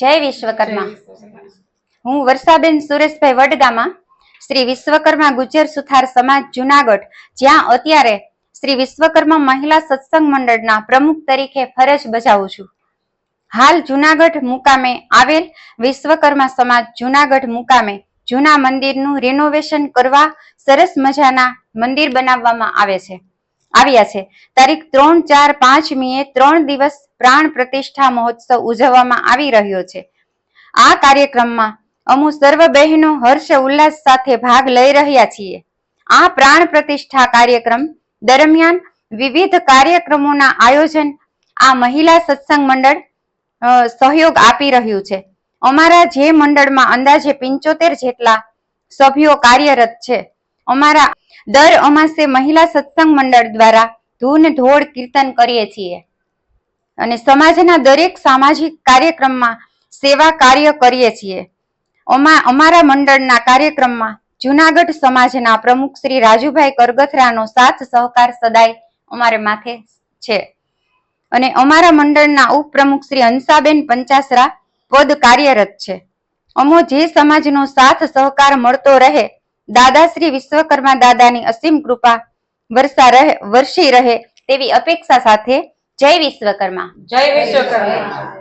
જય વિશ્વકર્મા. હું વર્ષાબેન સુરેશભાઈ વડગામા શ્રી વિશ્વકર્મા ગુજર સુથાર સમાજ જુનાગઢ જ્યાં અત્યારે શ્રી વિશ્વકર્મા મહિલા સત્સંગ મંડળના પ્રમુખ તરીકે ફરજ બજાવું છું. હાલ જુનાગઢ મુકામે આવેલ વિશ્વકર્મા સમાજ જુનાગઢ મુકામે જૂના મંદિરનું રિનોવેશન કરવા સરસ મજાના મંદિર બનાવવામાં આવે છે. આવ્યા છે. તારીખ ત્રણ ચાર પાંચ મીએ ત્રણ દિવસ પ્રાણ પ્રતિષ્ઠા મહોત્સવ ઉજવવામાં આવી રહ્યો છે. આ કાર્યક્રમમાં અમુ સર્વ બહેનો હર્ષ ઉલ્લાસ સાથે ભાગ લઈ રહ્યા છીએ. આ પ્રાણ પ્રતિષ્ઠા કાર્યક્રમ દરમિયાન વિવિધ કાર્યક્રમોના આયોજન આ મહિલા સત્સંગ મંડળ સહયોગ આપી રહ્યું છે. અમારા જે મંડળમાં અંદાજે પિંચોતેર જેટલા સભ્યો કાર્યરત છે. અમારા દર અમાસે મહિલા સત્સંગ મંડળ દ્વારા ધૂન ધોળ કીર્તન કરીએ છીએ. અને સમાજના દરેક સામાજિક કાર્યક્રમમાં સેવા કાર્ય કરીએ છીએ. અમા- અમારા મંડળના કાર્યક્રમમાં જુનાગઢ સમાજના પ્રમુખ શ્રી રાજુભાઈ કરગથરાનો સાથ સહકાર સદાય અમારે માથે છે. અને અમારા મંડળના ઉપપ્રમુખ શ્રી હંસાબેન પંચાસરા પદ કાર્યરત છે. અમો જે સમાજનો સાથ સહકાર મળતો રહે દાદા શ્રી વિશ્વકર્મા દાદાની અસીમ કૃપા વર્ષા રહે વર્ષી રહે તેવી અપેક્ષા સાથે જય વિશ્વકર્મા. જય વિશ્વકર્મા.